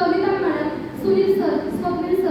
Kavita madam Sunil sir Swapnil sir